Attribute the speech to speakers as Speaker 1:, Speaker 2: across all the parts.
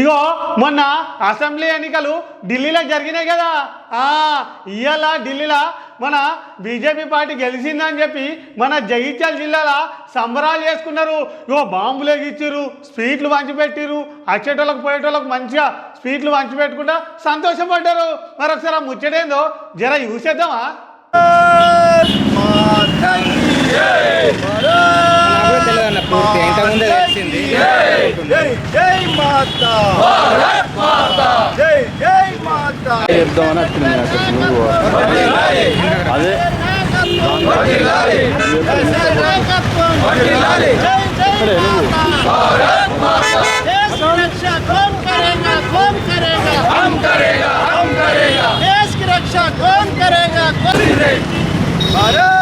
Speaker 1: ఇగో మొన్న అసెంబ్లీ ఎన్నికలు ఢిల్లీలో జరిగినాయి కదా. ఆ ఇవాళ ఢిల్లీలో మన బీజేపీ పార్టీ గెలిచిందని చెప్పి మన జగిత్యాల జిల్లాలో సంబరాలు చేసుకున్నారు. ఇగో బాంబులు ఎగిచ్చిర్రు స్వీట్లు పంచిపెట్టిర్రు. అచ్చేటోళ్ళకు పోయేటోళ్ళకి మంచిగా స్వీట్లు పంచిపెట్టుకుంటా సంతోషపడ్డారు. మరొకసారి ఆ ముచ్చటేందో జర చూసేద్దామా?
Speaker 2: జై జై మాతా జై జై మాతా
Speaker 3: చెప్దామని వచ్చింది నాకు నువ్వు అదే ఇక్కడే నువ్వు
Speaker 2: देश की रक्षा कौन करेगा कौन करेगा हम करेगा हम करेगा देश की रक्षा कौन करेगा कौन भारत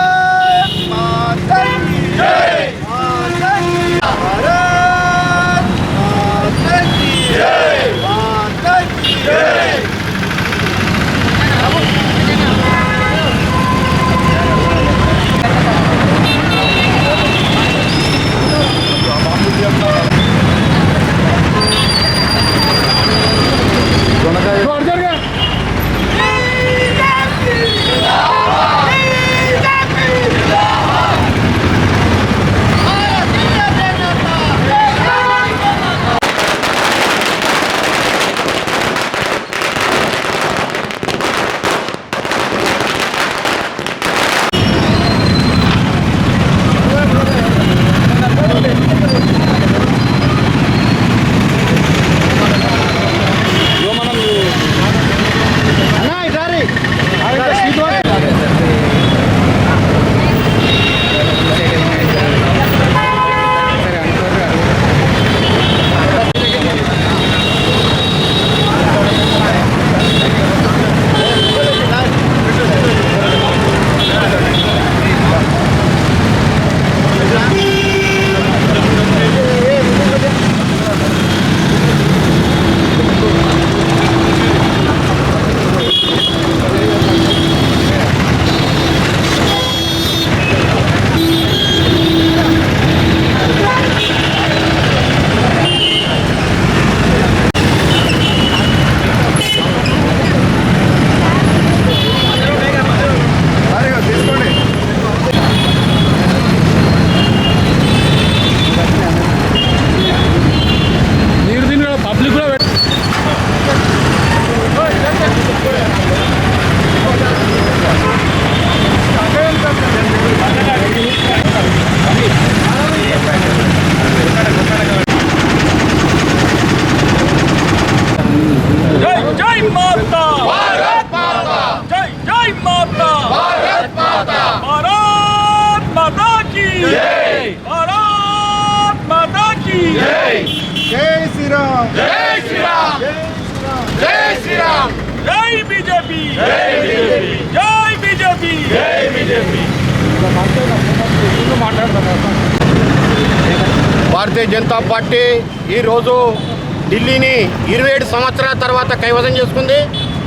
Speaker 2: जय जय माता
Speaker 4: भारत माता जय जय माता भारत माता भारत माता की जय भारत माता की जय
Speaker 2: जय श्री राम
Speaker 4: जय श्री राम जय श्री राम जय बीजेपी जय बीजेपी जय बीजेपी जय बीजेपी
Speaker 5: భారతీయ జనతా పార్టీ ఈరోజు ఢిల్లీని ఇరవై ఏడు సంవత్సరాల తర్వాత కైవసం చేసుకుంది.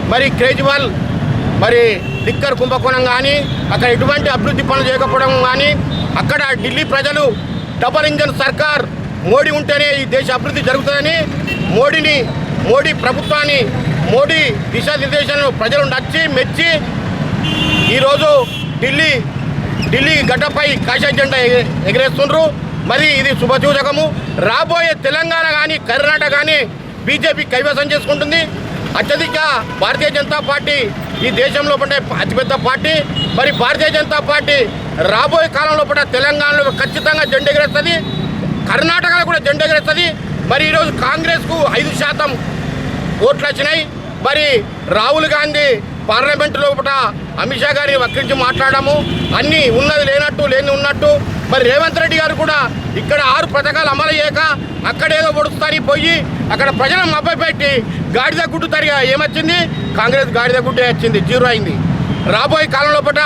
Speaker 5: మరి కేజ్రీవాల్ మరి లిక్కర్ కుంభకోణం కానీ అక్కడ ఎటువంటి అభివృద్ధి పనులు చేయకపోవడం కానీ అక్కడ ఢిల్లీ ప్రజలు డబల్ ఇంజన్ సర్కార్ మోడీ ఉంటేనే ఈ దేశ అభివృద్ధి జరుగుతుందని మోడీని మోడీ ప్రభుత్వాన్ని మోడీ దిశానిర్దేశాలను ప్రజలు నచ్చి మెచ్చి ఈరోజు ఢిల్లీ ఢిల్లీ గడ్డపై కాషాయ జెండా ఎగ- ఎగరేస్తుండ్రు. మరి ఇది శుభసూచకము. రాబోయే తెలంగాణ కానీ కర్ణాటక కానీ బీజేపీ కైవసం చేసుకుంటుంది. అత్యధిక భారతీయ జనతా పార్టీ ఈ దేశంలో పడే అతిపెద్ద పార్టీ. మరి భారతీయ జనతా పార్టీ రాబోయే కాలంలో పడే తెలంగాణలో ఖచ్చితంగా జెండెగరేస్తుంది. కర్ణాటకలో కూడా జెండెగరేస్తుంది. మరి ఈరోజు కాంగ్రెస్కు ఐదు శాతం ఓట్లు వచ్చినాయి మరి రాహుల్ గాంధీ పార్లమెంటు లోపల అమిత్ షా గారిని వక్రించి మాట్లాడము. అన్నీ ఉన్నది లేనట్టు లేని ఉన్నట్టు మరి రేవంత్ రెడ్డి గారు కూడా ఇక్కడ ఆరు పథకాలు అమలు చేయక అక్కడేదో పొడుస్తారని పోయి అక్కడ ప్రజలను మభ్యపెట్టి గాడిద గుడ్డు తరిగా ఏమొచ్చింది? కాంగ్రెస్ గాడిద గుడ్డే వచ్చింది జీరో అయింది. రాబోయే కాలంలో పట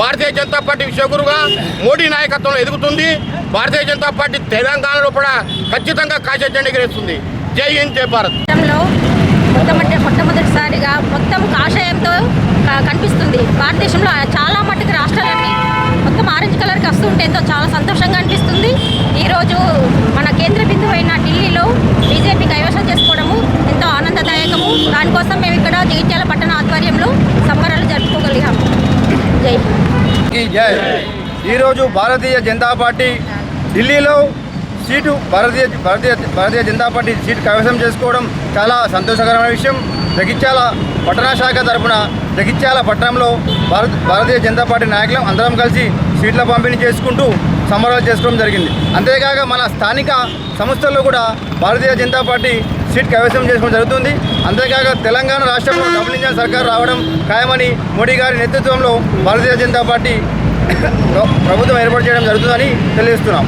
Speaker 5: భారతీయ జనతా పార్టీ విశ్వగురుగా మోడీ నాయకత్వంలో ఎదుగుతుంది. భారతీయ జనతా పార్టీ తెలంగాణలో కూడా ఖచ్చితంగా కాశీ జెండా ఎగరేస్తుంది. జై హింద్ జై భారత్.
Speaker 6: మొట్టమొదటి మొట్టమొదటిసారిగా మొత్తం కాషాయంతో కనిపిస్తుంది. భారతదేశంలో చాలా వస్తుంటే ఎంతో చాలా సంతోషంగా అనిపిస్తుంది. ఈరోజు మన కేంద్ర బిందువు అయిన ఢిల్లీలో బీజేపీ కైవసం చేసుకోవడము ఎంతో ఆనందదాయకము. దానికోసం మేము ఇక్కడ జగిత్యాల పట్టణ ఆధ్వర్యంలో సంబరాలు జరుపుకోగలిగాము. జై
Speaker 7: జై ఈరోజు భారతీయ జనతా పార్టీ ఢిల్లీలో seat Bharatiya Bharatiya Bharatiya Janata party seat కైవసం చేసుకోవడం చాలా సంతోషకరమైన విషయం. జగిత్యాల పట్టణ శాఖ తరఫున జగిత్యాల పట్టణంలో భారత భారతీయ జనతా పార్టీ నాయకులం అందరం కలిసి సీట్ల పంపిణీ చేసుకుంటూ సంబరాలు చేసుకోవడం జరిగింది. అంతేకాక మన స్థానిక సంస్థల్లో కూడా భారతీయ జనతా పార్టీ సీట్ కైవసం చేసుకోవడం జరుగుతుంది. అంతేకాక తెలంగాణ రాష్ట్రంలో డబుల్ ఇంజన్ సర్కార్ రావడం ఖాయమని మోడీ గారి నేతృత్వంలో భారతీయ జనతా పార్టీ ప్రభుత్వం ఏర్పాటు చేయడం జరుగుతుందని తెలియజేస్తున్నాం.